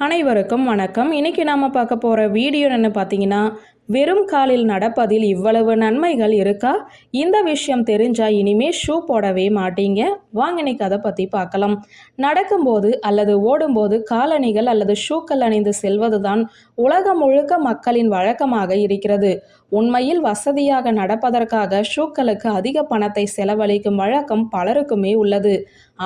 அனைவருக்கும் வணக்கம். இன்றைக்கி நாம் பார்க்க போகிற வீடியோ என்ன பார்த்தீங்கன்னா வெறும் காலில் நடப்பதில் இவ்வளவு நன்மைகள் இருக்கா? இந்த விஷயம் தெரிஞ்சா இனிமே ஷூ போடவே மாட்டீங்க. வாங்க இன்னைக்கு அதை பத்தி பார்க்கலாம். நடக்கும்போது அல்லது ஓடும்போது காலணிகள் அல்லது ஷூக்கள் அணிந்து செல்வதுதான் உலகம் முழுக்க மக்களின் வழக்கமாக இருக்கிறது. உண்மையில் வசதியாக நடப்பதற்காக ஷூக்களுக்கு அதிக பணத்தை செலவழிக்கும் வழக்கம் பலருக்குமே உள்ளது.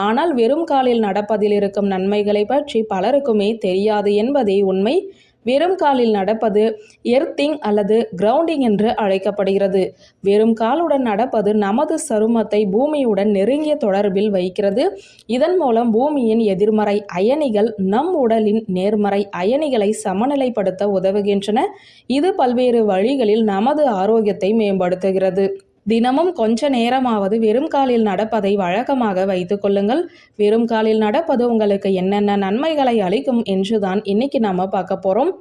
ஆனால் வெறும் காலில் நடப்பதில் இருக்கும் நன்மைகளை பற்றி பலருக்குமே தெரியாது என்பதே உண்மை. வெறும் காலில் நடப்பது எர்த்திங் அல்லது கிரவுண்டிங் என்று அழைக்கப்படுகிறது. வெறும் காலுடன் நடப்பது நமது சருமத்தை பூமியுடன் நெருங்கிய தொடர்பில் வைக்கிறது. இதன் மூலம் பூமியின் எதிர்மறை அயனிகள் நம் உடலின் நேர்மறை அயனிகளை சமநிலைப்படுத்த உதவுகின்றன. இது பல்வேறு வழிகளில் நமது ஆரோக்கியத்தை மேம்படுத்துகிறது. தினமும் கொஞ்ச நேரமாவது வெறும் காலில் நடப்பதை வழக்கமாக வைத்து கொள்ளுங்கள். வெறும் காலில் நடப்பது உங்களுக்கு என்னென்ன நன்மைகளை அளிக்கும் என்றுதான் இன்னைக்கு நாம பார்க்க போறோம்.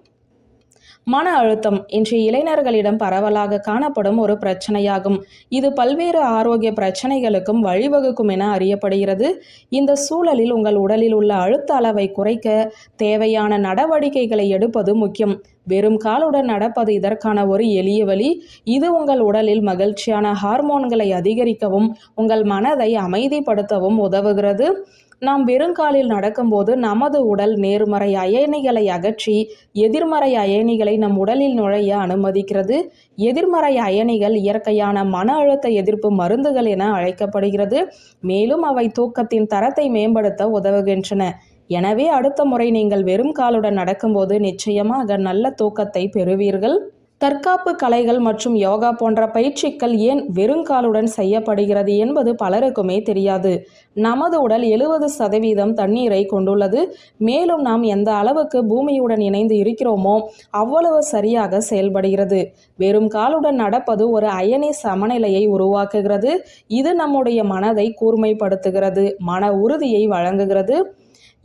மன அழுத்தம் இன்று இளைஞர்களிடம் பரவலாக காணப்படும் ஒரு பிரச்சனையாகும். இது பல்வேறு ஆரோக்கிய பிரச்சனைகளுக்கும் வழிவகுக்கும் என அறியப்படுகிறது. இந்த சூழலில் உங்கள் உடலில் உள்ள அழுத்த அளவை குறைக்க தேவையான நடவடிக்கைகளை எடுப்பது முக்கியம். வெறும் காலுடன் நடப்பது இதற்கான ஒரு எளிய வழி. இது உங்கள் உடலில் மகிழ்ச்சியான ஹார்மோன்களை அதிகரிக்கவும் உங்கள் மனதை அமைதிப்படுத்தவும் உதவுகிறது. நாம் வெறுங்காலில் நடக்கும்போது நமது உடல் நேர்மறை அயனிகளை அகற்றி எதிர்மறை அயனிகளை நம் உடலில் நுழைய அனுமதிக்கிறது. எதிர்மறை அயனிகள் இயற்கையான மன அழுத்த எதிர்ப்பு மருந்துகள் என அழைக்கப்படுகிறது. மேலும் அவை தூக்கத்தின் தரத்தை மேம்படுத்த உதவுகின்றன. எனவே அடுத்த முறை நீங்கள் வெறும் காலுடன் நடக்கும்போது நிச்சயமாக நல்ல தூக்கத்தை பெறுவீர்கள். தற்காப்பு கலைகள் மற்றும் யோகா போன்ற பயிற்சிகள் ஏன் வெறுங்காலுடன் செய்யப்படுகிறது என்பது பலருக்குமே தெரியாது. நமது உடல் எழுபது சதவீதம் தண்ணீரை கொண்டுள்ளது. மேலும் நாம் எந்த அளவுக்கு பூமியுடன் இணைந்து இருக்கிறோமோ அவ்வளவு சரியாக செயல்படுகிறது. வெறும் காலுடன் நடப்பது ஒரு அயனி சமநிலையை உருவாக்குகிறது. இது நம்முடைய மனதை கூர்மைப்படுத்துகிறது மன உறுதியை வழங்குகிறது.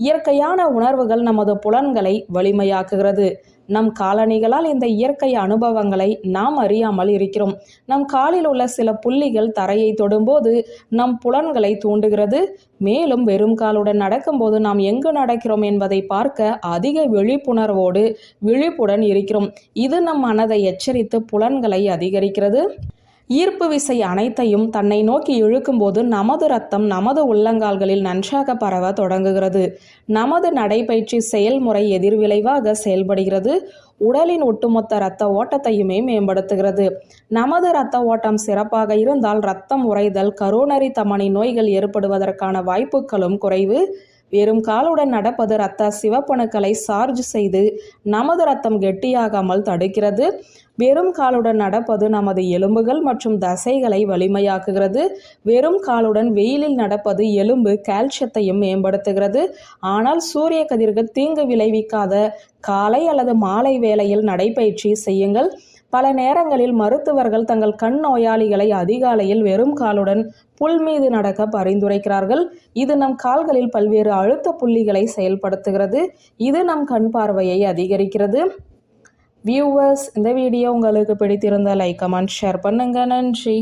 இயற்கையான உணர்வுகள் நமது புலன்களை வலிமையாக்குகிறது. நம் காலணிகளால் இந்த இயற்கை அனுபவங்களை நாம் அறியாமல் இருக்கிறோம். நம் காலில் உள்ள சில புள்ளிகள் தரையை தொடும்போது நம் புலன்களை தூண்டுகிறது. மேலும் வெறும் காலுடன் நடக்கும்போது நாம் எங்கு நடக்கிறோம் என்பதை பார்க்க அதிக விழிப்புணர்வோடு விழிப்புடன் இருக்கிறோம். இது நம் மனதை எச்சரித்து புலன்களை அதிகரிக்கிறது. ஈர்ப்பு விசை அனைத்தையும் தன்னை நோக்கி இழுக்கும்போது நமது ரத்தம் நமது உள்ளங்கால்களில் நன்றாக பரவ தொடங்குகிறது. நமது நடைபயிற்சி செயல்முறை எதிர்விளைவாக செயல்படுகிறது. உடலின் ஒட்டுமொத்த இரத்த ஓட்டத்தையுமே மேம்படுத்துகிறது. நமது இரத்த ஓட்டம் சிறப்பாக இருந்தால் இரத்தம் உறைதல் கரோனரி தமனி நோய்கள் ஏற்படுவதற்கான வாய்ப்புகளும் குறைவு. வெறும் காலுடன் நடப்பது இரத்த சிவப்பணுக்களை சார்ஜ் செய்து நமது ரத்தம் கெட்டியாகாமல் தடுக்கிறது. வெறும் காலுடன் நடப்பது நமது எலும்புகள் மற்றும் தசைகளை வலிமையாக்குகிறது. வெறும் காலுடன் வெயிலில் நடப்பது எலும்பு கால்சியத்தையும் மேம்படுத்துகிறது. ஆனால் சூரிய கதிர்கள் தீங்கு விளைவிக்காத காலை அல்லது மாலை வேளையில் நடைபயிற்சி செய்யுங்கள். பல நேரங்களில் மருத்துவர்கள் தங்கள் கண் நோயாளிகளை அதிகாலையில் வெறும் காலுடன் புல் மீது நடக்க பரிந்துரைக்கிறார்கள். இது நம் கால்களில் பல்வேறு அழுத்த புள்ளிகளை செயல்படுத்துகிறது. இது நம் கண் பார்வையை அதிகரிக்கிறது. வியூவர்ஸ் இந்த வீடியோ உங்களுக்கு பிடித்திருந்தால் லைக் கமெண்ட் ஷேர் பண்ணுங்க. நன்றி.